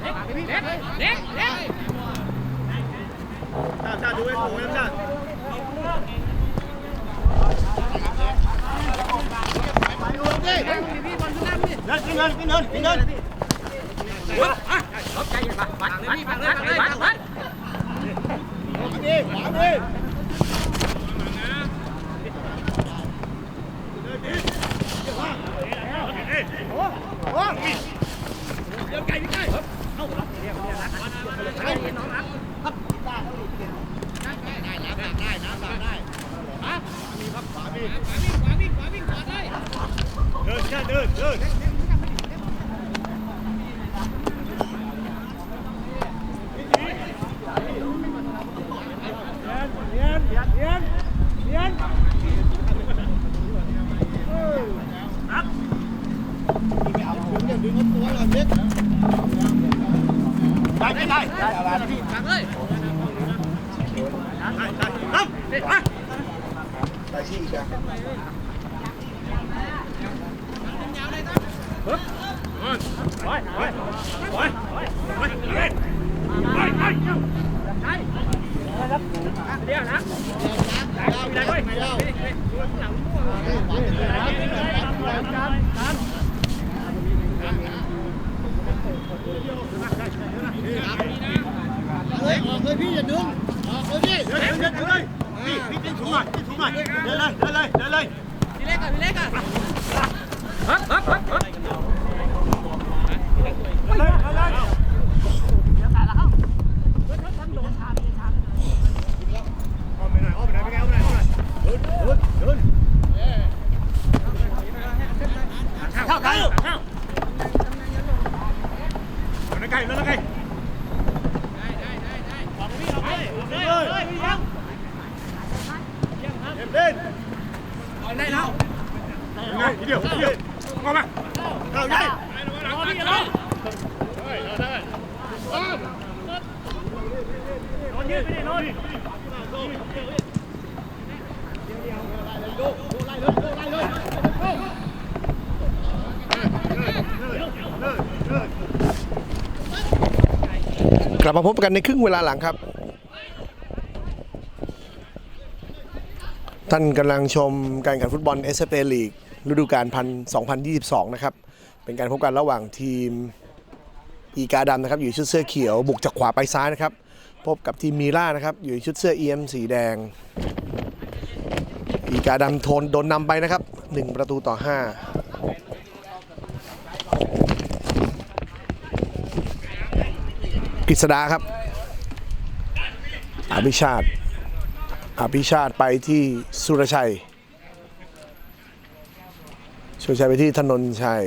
เด็กเด็กเด็กเด็กเด็กชาชาดูให้ถูกนะชาพี่บอลขึ้นหน้าพี่เดินขึ้นเดินขึ้นเดินขึ้นเดินลบใจเย็นปัดปัดเลยพี่ปัดเลยปัดเลยปัดปัดดีขวาดีเดินชา เดินเดินได้ Yeah. อมไปหน่อยเดินเดินเดินเข้าเข้าเข้าไกลเดินไกลได้ได้ไกพี่เลยออกเลยพี่ยังเอ็มเล่นได้แล้ว ยังไงทีเดียวเดียวมาเข้าได้รอพี่รอกลับมาพบกันในครึ่งเวลาหลังครับ ท่านกำลังชมการแข่งขันฟุตบอลเอสเปลีก ฤดูกาลพัน2022 นะครับ เป็นการพบกันระหว่างทีมอีกาดำนะครับ อยู่ชุดเสื้อเขียวบุกจากขวาไปซ้ายนะครับ พบกับทีมมีล่านะครับ อยู่ชุดเสื้อเอียมสีแดง อีกาดำโทนโดนนำไปนะครับ 1 ประตูต่อ 5กฤษดาครับ อภิชาติ อภิชาติไปที่สุรชัย ชูชัยไปที่ถนนชัย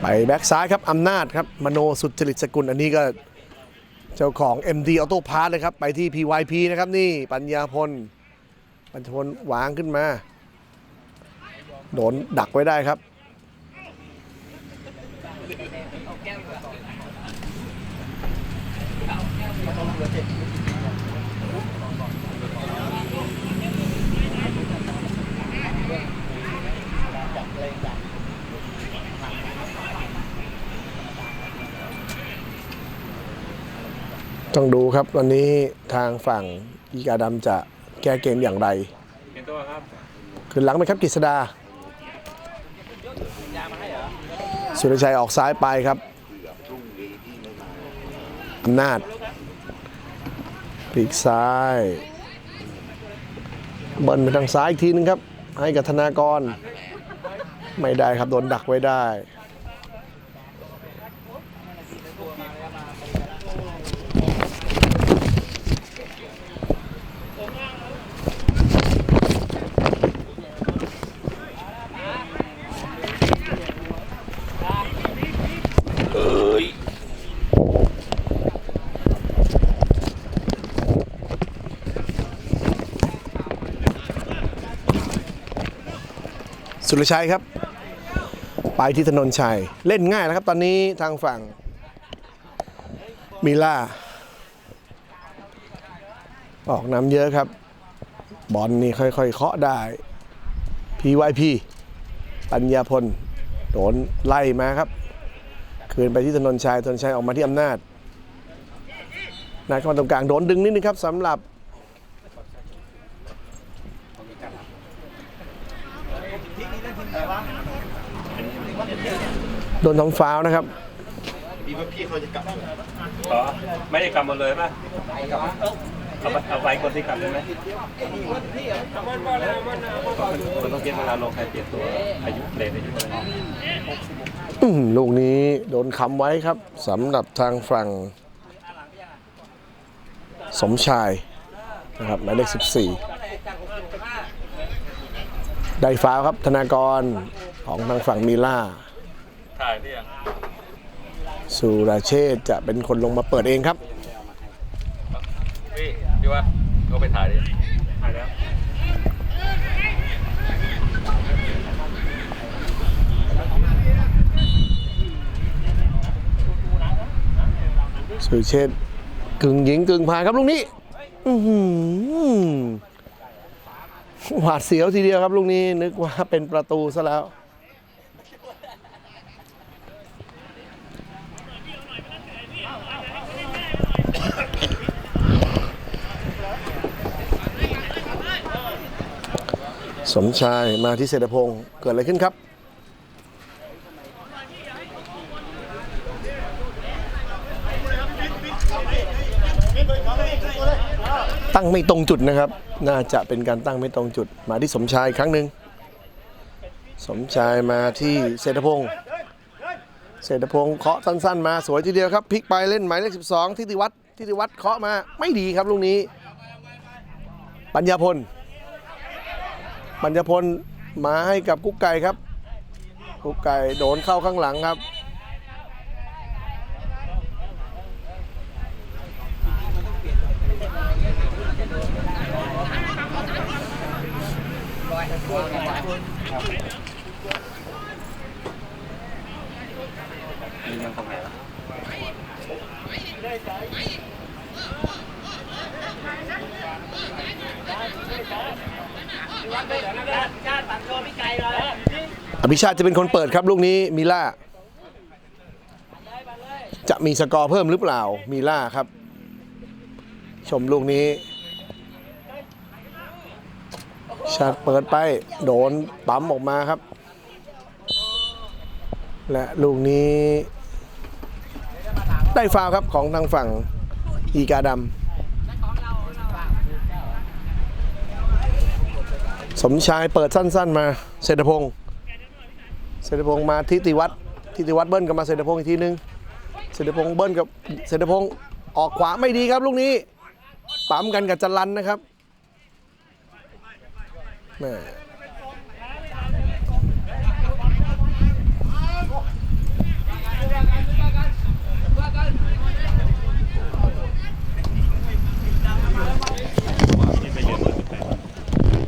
ไปแบ็กซ้ายครับอำนาจครับ มโนสุจริตสกุลอันนี้ก็เจ้าของ MD Auto Parts เลยครับ ไปที่ PYP นะครับนี่ปัญญาพล ปัญญาพลวางขึ้นมา โดนดักไว้ได้ครับ ต้องดูครับวันนี้ทางฝั่งอีกาดำจะแก้เกมอย่างไรเห็นตัวครับขึ้นหลังไหมครับกฤษดาสุรชัยออกซ้ายไปครับอำนาจปีกซ้ายเบิ้ลไปทางซ้ายอีกทีนึงครับ ให้กับธนากร ไม่ได้ครับ โดนดักไว้ได้ สุรชัยครับ ไปที่ถนนชัย เล่นง่ายแล้วครับ ตอนนี้ทางฝั่ง มิล่า ออกน้ำเยอะครับ บอลนี่ค่อยๆ เคาะได้ PYP ปัญญาพล โดนไล่มาครับ คืนไปที่ถนนชัยถนนชัยออกมาที่อำนาจนาเข้ามาตรงกลางโดนดึงนิดนึงครับสำหรับ โดนทำฟาวล์นะครับอ๋อไม่ได้กลับหมดเลยป่ะเอาไปเอาไว้คนที่กลับได้ไหมมันต้องเปลี่ยนเวลาลงใครเปลี่ยนตัวอายุเลนอายุอะไรอื้อหือลูกนี้โดนค้ำไว้ครับสำหรับทางฝั่งสมชายนะครับหมายเลข 14 ได้ฟาวล์ครับธนากรของทางฝั่งมิล่า ถ่ายหรือยังสุราเชษฐ์จะเป็นคนลงมาเปิดเองครับ พี่พี่ว่าเขาไปถ่ายดิถ่ายแล้วสุรเชษฐ์กึ่งหญิงกึ่งพายครับลูกนี้อื้อหือหวาดเสียวทีเดียวครับลูกนี้นึกว่าเป็นประตูซะแล้ว สมชายมาที่เศรษฐพงศ์เกิดอะไรขึ้นครับ ตั้งไม่ตรงจุดนะครับ น่าจะเป็นการตั้งไม่ตรงจุด มาที่สมชายครั้งหนึ่งสมชายมาที่เศรษฐพงศ์เศรษฐพงศ์เคาะสั้นๆมาสวยทีเดียวครับพลิกไปเล่นหมายเลข 12ทิติวัฒน์ทิติวัฒน์เคาะมาไม่ดีครับลูกนี้ ปัญญาพล ปัญญพลมาให้กับกุ๊กไก่ครับ กุ๊กไก่โดนเข้าข้างหลังครับ ยืนยังตรงไหนวะ อภิชาติจะเป็นคนเปิดครับลูกนี้มิล่า จะมีสกอร์เพิ่มหรือเปล่ามิล่าครับ ชมลูกนี้ ชาติเปิดไป โดนปั๊มออกมาครับ และลูกนี้ ได้ฟาวครับของทางฝั่งอีกาดำ สมชายเปิดสั้น ๆ มาเศรษฐพงศ์เศรษฐพงศ์มาทิติวัฒน์ทิติวัฒน์เบิ้ลกับมาเศรษฐพงศ์อีกทีนึงเศรษฐพงศ์เบิ้ลกับเศรษฐพงศ์ออกขวาไม่ดีครับลูกนี้ปั๊มกันกับจันรันนะครับแม่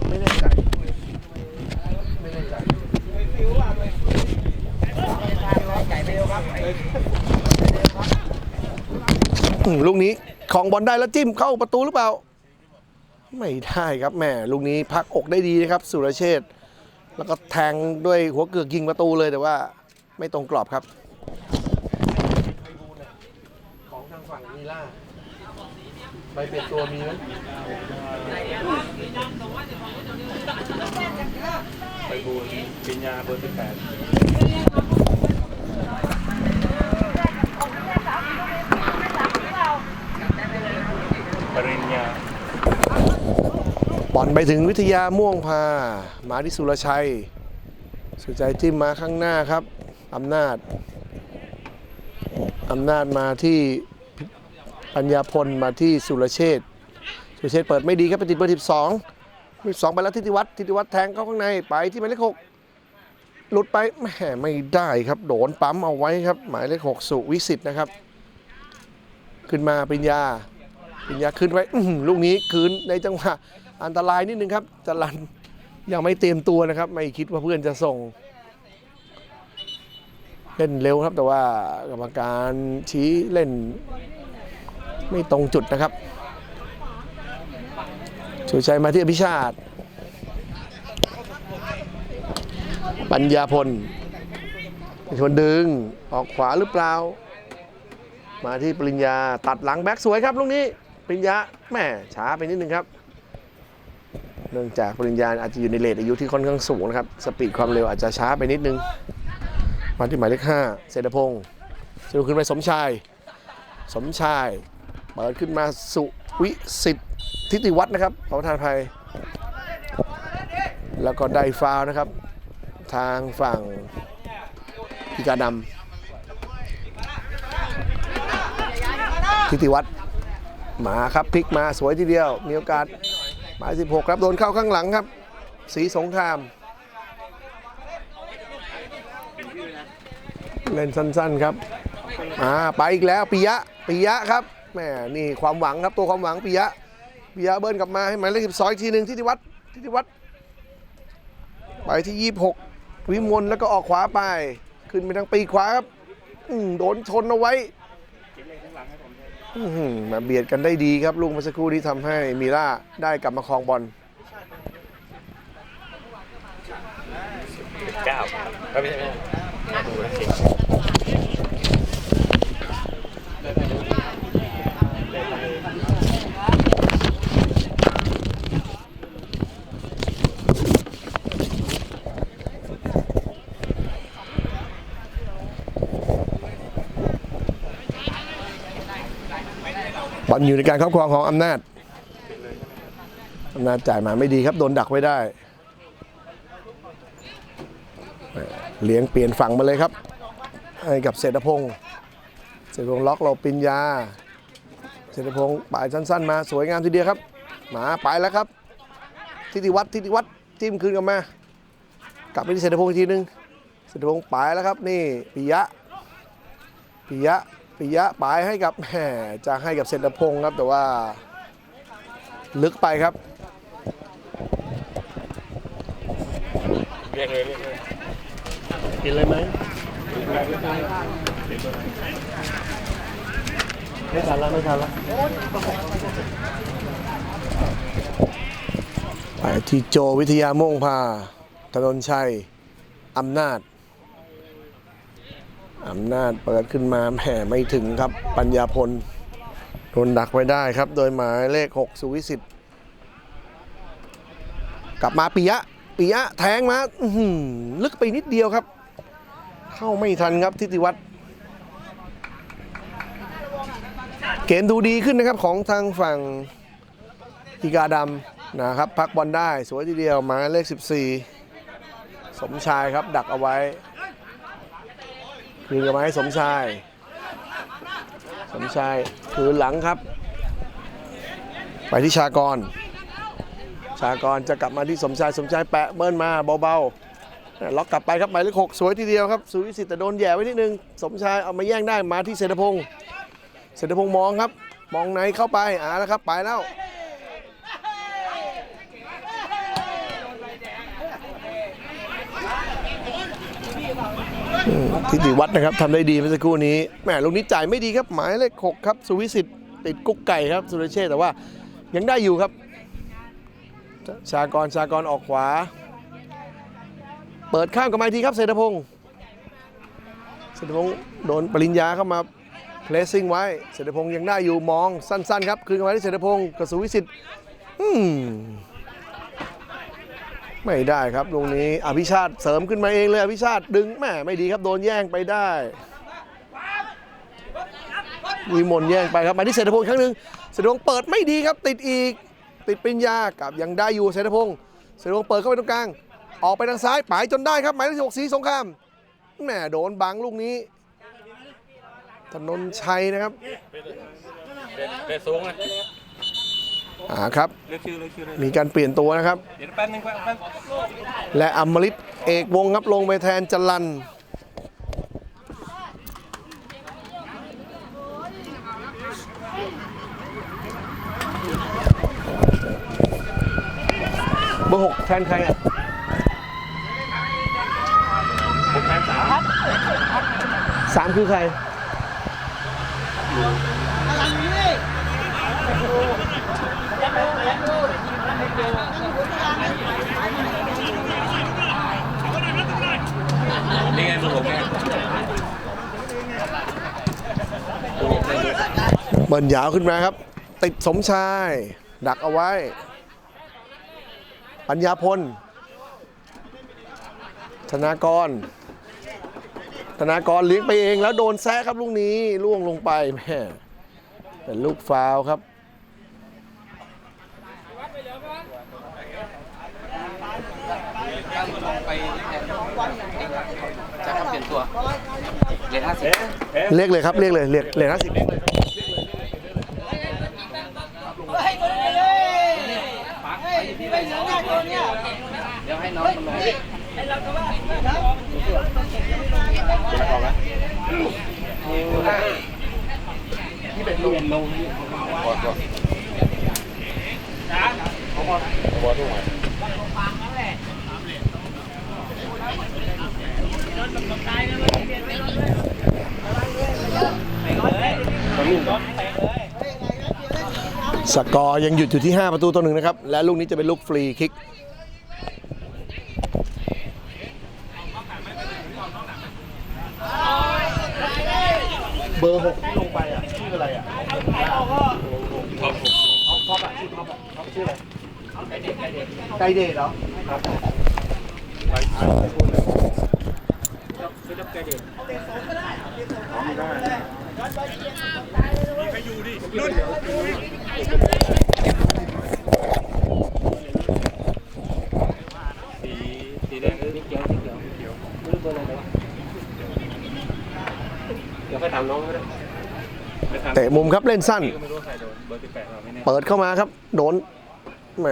ไม่แน่ใจไม่แน่ใจ อืม ลูกนี้ของบอลได้แล้วจิ้มเข้าประตูหรือเปล่า ไม่ได้ครับแหม่ลูกนี้พักอกได้ดีนะครับ สุรเชษฐ์แล้วก็แทงด้วยหัวเกือกยิงประตูเลยแต่ว่า ไม่ตรงกรอบครับของทางฝั่งมีล่าใบเปลี่ยนตัวมีไหมไปบูนปิญญาเบอร์สิบแปดปริญญาบอลไปถึงวิทยาม่วงพา มาที่สุรชัย สุรชัยจิ้มมาข้างหน้าครับอำนาจอำนาจมาที่ปัญญาพลมาที่สุรเชษสุรเชษเปิดไม่ดีครับไปติดเบอร์12 12ไปแล้วทิติวัฒน์ทิติวัฒน์แทงเข้าข้างในไปที่หมายเลขหกหลุดไปแหมไม่ได้ครับโดนปั๊มเอาไว้ครับ หมายเลขหกสุวิสิตนะครับ ขึ้นมาปริญญา ปิญญาขึ้นไว้ลูกนี้คืนในจังหวะอันตรายนิดนึงครับจรันยังไม่เตรียมตัวนะครับ ไม่คิดว่าเพื่อนจะส่งเล่นเร็วครับ แต่ว่ากรรมการชี้เล่น ไม่ตรงจุดนะครับชูชัยมาที่อภิชาติ ปัญญาพลเป็นคนดึงออกขวาหรือเปล่า มาที่ปริญญาตัดหลังแบ็กสวยครับลูกนี้ ปริญญาแม่ช้าไปนิดนึงครับ เนื่องจากปริญญาอาจจะอยู่ในเลทอายุที่ค่อนข้างสูงนะครับ สปีดความเร็วอาจจะช้าไปนิดนึง มาที่หมายเลขห้าเศรษฐพงศ์สรุปขึ้นไปสมชาย สมชายเปิดขึ้นมาสุวิสิทธิ์ทิติวัฒน์นะครับของทานภัย แล้วก็ได้ฟาวนะครับ ทางฝั่งพิการดำทิติวัฒน์ มาครับพลิกมาสวยทีเดียว มีโอกาสหมาย 16 ครับ โดนเข้าข้างหลังครับ สีสงคราม เล่นสั้นๆครับอ่าไปอีกแล้วปิยะปิยะครับแหมนี่ความหวังครับตัวความหวังปิยะปิยะเบิ้ลกลับมาให้หมายเลขสิบสองอีกทีหนึ่งทิติวัฒน์ทิติวัฒน์ไปที่ 26 วิมลแล้วก็ออกขวาไป ขึ้นไปทางปีขวาครับอืมโดนชนเอาไว้ มาเบียดกันได้ดีครับลูกเมื่อสักครู่ที่ทำให้มีล่าได้กลับมาครองบอลเก้าไม่ใช่ไม่ใช่ อลอยู่ในการครอบครองของอำนาจอำนาจจ่ายมาไม่ดีครับ โดนดักไว้ได้ เลี้ยงเปลี่ยนฝั่งมาเลยครับ ให้กับเศรษฐพงศ์เศรษฐพงศ์ล็อกเราปิญญา เศรษฐพงศ์ป่ายสั้น ๆ มาสวยงามทีเดียวครับ หมาไปแล้วครับ ทิติวัฒน์ทิติวัฒน์จิ้มคืนกลับมา กลับไปที่เศรษฐพงศ์อีกทีนึงเศรษฐพงศ์ไปแล้วครับ นี่ปิยะปิยะ ปิยะปลายให้กับแหมจะให้กับเซนตพงศ์ครับแต่ว่าลึกไปครับเรียกเลยเรียกเลยกินเลยไหมไม่ทันแล้วไม่ทันแล้วไปที่โจวิทยาม่วงพาถนนชัยอำนาจ อำนาจเปิดขึ้นมาแหมไม่ถึงครับปัญญาพลโดนดักไว้ได้ครับ โดยหมายเลข 6 สุวิสิทธิ์กลับมาปิยะปิยะแทงมาลึกไปนิดเดียวครับ เข้าไม่ทันครับทิติวัฒน์เกมดูดีขึ้นนะครับของทางฝั่งอีกาดำนะครับ พักบอลได้สวยทีเดียวหมายเลข 14 สมชายครับดักเอาไว้ คืนกลับมาให้สมชาย สมชายคืนหลังครับ ไปที่ชากร ชากรจะกลับมาที่สมชาย สมชายแปะเบิ้ลมาเบาๆล็อกกลับไปครับหมายเลขหกสวยทีเดียวครับสุวิสิทธิ์แต่โดนแย่ไว้นิดนึง สมชายเอามาแย่งได้มาที่เศรษฐพงศ์เศรษฐพงศ์มองครับ มองไหนเข้าไปอ่าแล้วครับไปแล้ว ทิติวัฒน์นะครับทำได้ดีเมื่อสักครู่นี้แหมลูกนี้จ่ายไม่ดีครับ หมายเลขหกครับสุวิสิทธิ์ติดกุ๊กไก่ครับสุรเชษแต่ว่ายังได้อยู่ครับ ชากรชากรออกขวา เปิดข้ามกับมาอีกทีครับเศรษฐพงศ์เศรษฐพงศ์โดนปริญญาเข้ามาเพลสซิ่งไว้เศรษฐพงศ์ยังได้อยู่มองสั้นๆครับคืนกับมาที่เศรษฐพงศ์กับสุวิสิทธิ์อืม ไม่ได้ครับตรงนี้อภิชาติเสริมขึ้นมาเองเลยอภิชาติดึงแม่ไม่ดีครับโดนแย่งไปได้วิมลแย่งไปครับมาที่เศรษฐพงศ์อีกครั้งหนึ่งเศรษฐพงศ์เปิดไม่ดีครับติดอีกติดปริญญากับยังได้อยู่เศรษฐพงศ์เศรษฐพงศ์เปิดเข้าไปตรงกลาง ออกไปทางซ้ายปายจนได้ครับหมายเลขหกสีสงครามแหมโดนบังลูกนี้ถนนชัยนะครับเด็ดเด็ดสูงเลย อ่าครับเรียกชื่อเรียกชื่อเลยมีการเปลี่ยนตัวนะครับ เดี๋ยวแป๊บนึงแป๊บแป๊บและอมฤตเอกวงศ์ครับลงไปแทนจรันเบอร์หกแทนใครอะผมแพ้สามสามคือใคร นี่ไงมือผมไงเบิร์นยาวขึ้นมาครับ ติดสมชาย ดักเอาไว้ ปัญญาพล ธนากร ธนากรเลี้ยงไปเองแล้วโดนแซะครับลูกนี้ล่วงลงไปแม่เป็นลูกฟาวครับ จะทำเปลี่ยนตัวเหรียญห้าสิบเอ๊ะเรียกเลยครับเรียกเลยเรียกเหรียญห้าสิบเรียกเลยเดี๋ยวให้น้องมันลง สกอร์ยังหยุดอยู่ที่ 5 ประตูต่อหนึ่งนะครับ และลูกนี้จะเป็นลูกฟรีคิกเบอร์หกที่ลงไปอะชื่ออะไรอะท็อปท็อปอะชื่อท็อปอะท็อปชื่ออะไรไกเดทเหรอ สีสีแดงนี่เขียวสีเขียวเขียวไม่รู้เบอร์อะไรวะเดี๋ยวไปถามน้องเขาด้ไปถามเตะมุมครับเล่นสั้น ไม่รู้ใครโดนเบอร์สิบแปดเราไม่แน่เปิดเข้ามาครับ โดนแหม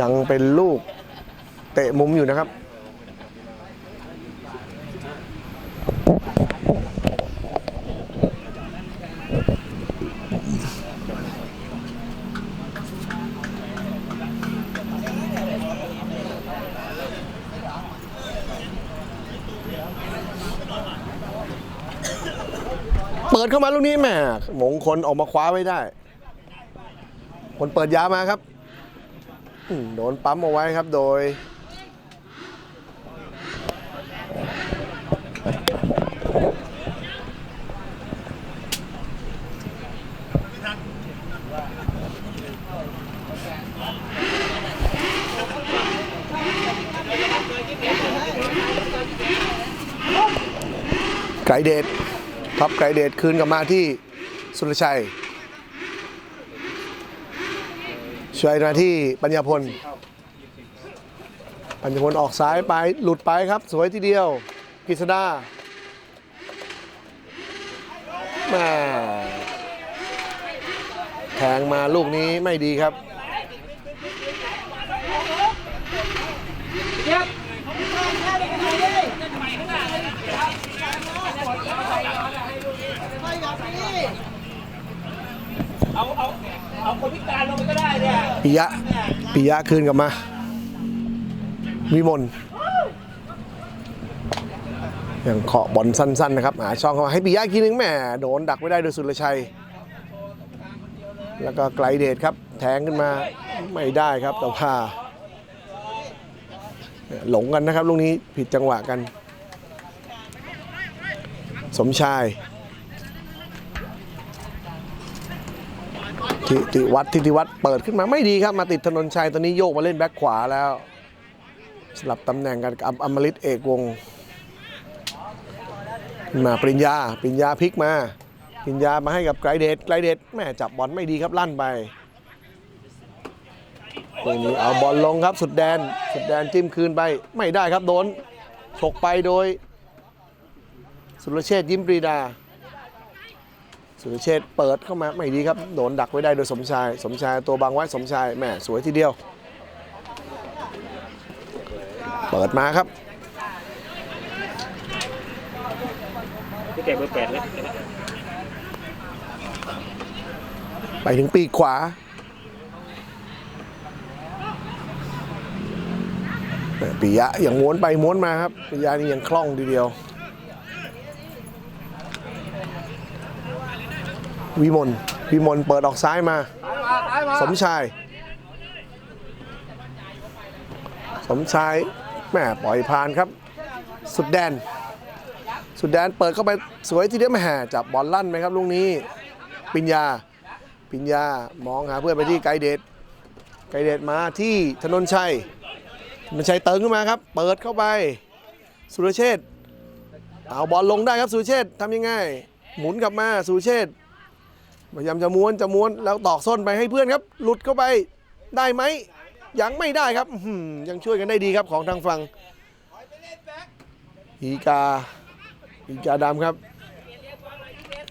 ยังเป็นลูก เตะมุมอยู่นะครับ เข้ามาลูกนี้แหมมงคลออกมาคว้าไว้ได้ คนเปิดยามาครับโดนปั๊มเอาไว้ครับโดยไกรเดช ท็อปไกรเดชคืนกลับมาที่สุรชัยช่วยมาที่ปัญญาพล ปัญญาพลออกซ้ายไปหลุดไปครับ สวยทีเดียวกฤษดาแม่แทงมาลูกนี้ไม่ดีครับ เอาเอาเอาคนพิการลงไปก็ได้เนี่ยปิยะปิยะคืนกลับมา วิมลยังเคาะบอลสั้นๆนะครับหาช่องเข้ามาให้ปิยะกทีนึงแหมโดนดักไม่ได้โดยสุรชัย แล้วก็ไกลเดชครับ แทงขึ้นมาไม่ได้ครับแต่ว่าหลงกันนะครับลูกนี้ผิดจังหวะกัน สมชาย ทิติวัฒน์ทิติวัฒน์เปิดขึ้นมาไม่ดีครับมาติดถนนชัยตอนนี้โยกมาเล่นแบ็คขวาแล้ว สลับตำแหน่งกันกับอมฤตเอกวงศ์มาปริญญาปริญญาพลิกมาปริญญามาให้กับไกรเดชไกรเดชแม่จับบอลไม่ดีครับลั่นไปตรงนี้เอาบอลลงครับสุดแดน สุดแดนจิ้มคืนไปไม่ได้ครับโดนฉกไปโดย สุรเชษยิ้มปรีดา สุรเชษเปิดเข้ามาไม่ดีครับ โดนดักไว้ได้โดยสมชาย สมชายตัวบางไว้สมชายแม่สวยทีเดียว เปิดมาครับพี่แกเบอร์แปเลยไปถึงปีกขวาปียะอย่างม้วนไปม้วนมาครับปียะนี่ยังคล่องทีเดียว วิมลวิมลเปิดออกซ้ายมา สมชาย สมชายแม่ปล่อยผ่านครับ สุดแดน สุดแดนเปิดเข้าไปสวยทีเดียวแม่จับบอลลั่นไหมครับลูกนี้ ปิญญา ปิญญามองหาเพื่อนไปที่ไกรเดชไกรเดชมาที่ธนนชัยธนนชัยเติงขึ้นมาครับ เปิดเข้าไป สุรเชษฐ์เอาบอลลงได้ครับสุรเชษฐ์ทำยังไง หมุนกลับมาสุรเชษฐ์ พยายามจะม้วนจะม้วนแล้วตอกส้นไปให้เพื่อนครับ หลุดเข้าไปได้ไหมยังไม่ได้ครับยังช่วยกันได้ดีครับของทางฝั่งอีกาอีกาดำครับ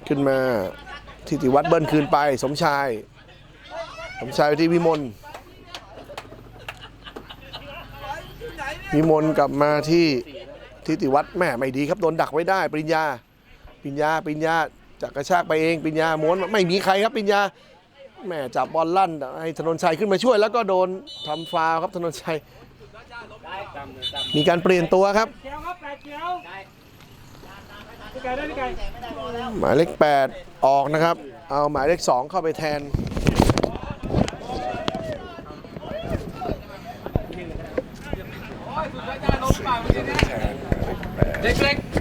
ขึ้นมาทิติวัฒน์เบิ้ลคืนไป สมชาย สมชายไปที่วิมลวิมลกลับมาที่ทิติวัฒน์แม่ไม่ดีครับโดนดักไว้ได้ปริญญาปริญญาปริญญา จะกกระชากไปเองปิญญาม้วนไม่มีใครครับปิญญาแม่จับบอลลั่นให้ธนนชัยขึ้นมาช่วย แล้วก็โดนทำฟาวครับธนนชัย มีการเปลี่ยนตัวครับหมายเลข 8 ออกนะครับ เอาหมายเลข 2 เข้าไปแทนเล็กเ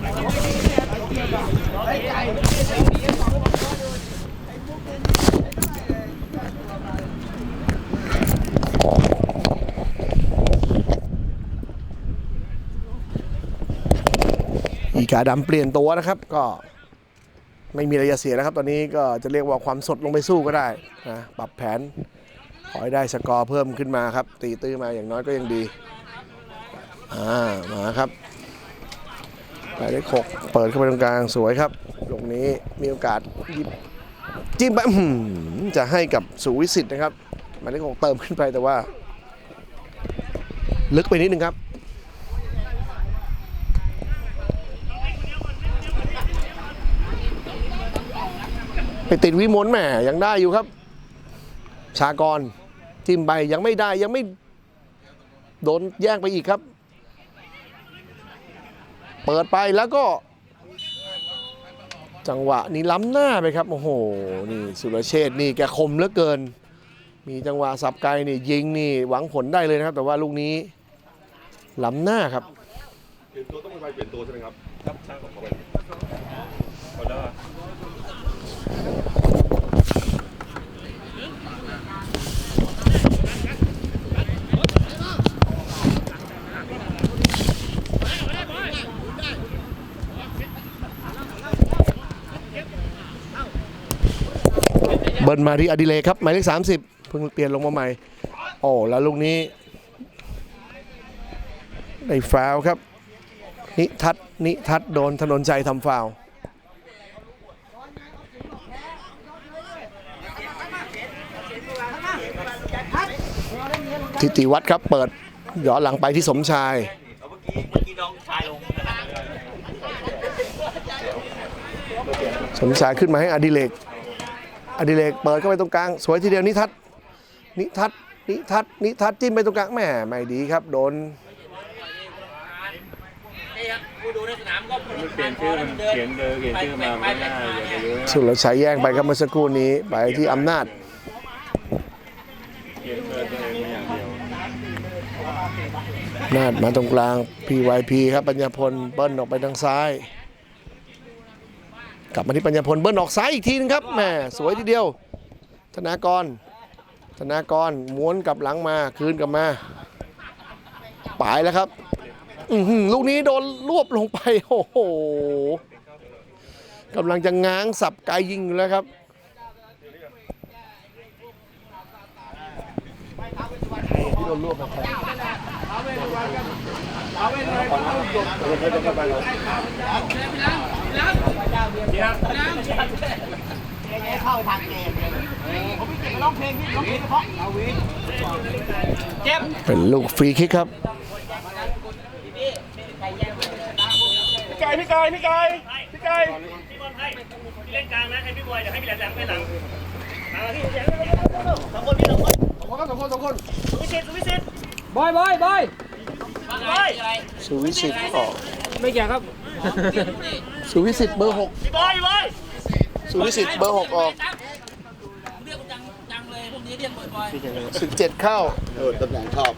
ขาดำเปลี่ยนตัวนะครับ ก็ไม่มีอะไรจะเสียแล้วครับ ตอนนี้ก็จะเรียกว่าความสดลงไปสู้ก็ได้นะปรับแผนขอให้ได้สกอร์เพิ่มขึ้นมาครับ ตีตื้อมาอย่างน้อยก็ยังดีอ่ามาครับหมายเลขหกเปิดเข้าไปตรงกลางสวยครับลูกนี้มีโอกาสยิบจิ้มไปจะให้กับสุวิสิตนะครับหมายเลขหกเติมขึ้นไปแต่ว่า ลึกไปนิดนึงครับ ไปติดวิมลแหมยังได้อยู่ครับ ชากรจิ้มไปยังไม่ได้ยังไม่โดนแย่งไปอีกครับ เปิดไปแล้วก็ จังหวะนี้ล้ำหน้าไปครับโอ้โหนี่สุรเชษฐ์นี่แกคมเหลือเกิน มีจังหวะสับไกลนี่ยิงนี่หวังผลได้เลยนะครับ แต่ว่าลูกนี้ล้ำหน้าครับเปลี่ยนตัวต้องไปเปลี่ยนตัวใช่ไหมครับครับช่างของเขาไปหมดแล้วอะ เบิร์นมาที่อดิเลครับหมายเลข30 เพิ่งเปลี่ยนลงมาใหม่ โอ้แล้วลูกนี้ได้ฟาวครับ นิทัศนิทัศโดนถนนใจทำฟาวล์ ทิติวัฒน์ครับเปิดย้อนหลังไปที่สมชายสมชายขึ้นมาให้อดิเลกอดิเรกเปิดเข้าไปตรงกลาง สวยทีเดียวนิทัศน์นิทัศน์นิทัศน์นิทัศน์จิ้มไปตรงกลางแหม่ไม่ดีครับโดนนี่ครับผู้ดูในสนามก็มันเปลี่ยนชื่อมันเขียนเลยเขียนชื่อมาไม่ได้อย่าไปรู้นะสุรชัยแย่งไปครับเมื่อสักครู่นี้ไปที่อำนาจ เขียนเบอร์ตัวเองมาอย่างเดียว อำ นาจมาตรงกลาง PYP ครับปัญญาพลเบิ้ลออกไปทางซ้าย กลับมาที่ปัญญาพลเบิ้ลออกซ้ายอีกทีนึงครับแหม่สวยทีเดียว ธนากร ธนากรม้วนกลับหลังมาคืนกลับมาปายแล้วครับลูกนี้โดนรวบลงไปโอ้โหกำลังจะง้างสับไกยิงแล้วครับที่โดนรวบไป มาแทนเป็นลูกฟรีคิกครับพี่ไก่พี่ไก่พี่ไก่พี่ไก่พี่บอลให้พี่เล่นกลางนะให้พี่บอยเดี๋ยวให้พี่แหลมแหลมไปหลังมาพี่สองคนพี่สองคนสองคนสองคนสองคนสุวิสิตสุวิสิตบอย บอยบอยบอยสุวิสิตออกไม่เกี่ยวครับสุวิสิตเบอร์หกพี่บอยพี่บอยสุวิสิตเบอร์หกออกเรียกจังจังเลยพวกนี้เรียกบ่อยสิบเจ็ดเข้าเออตำแหน่งชอบ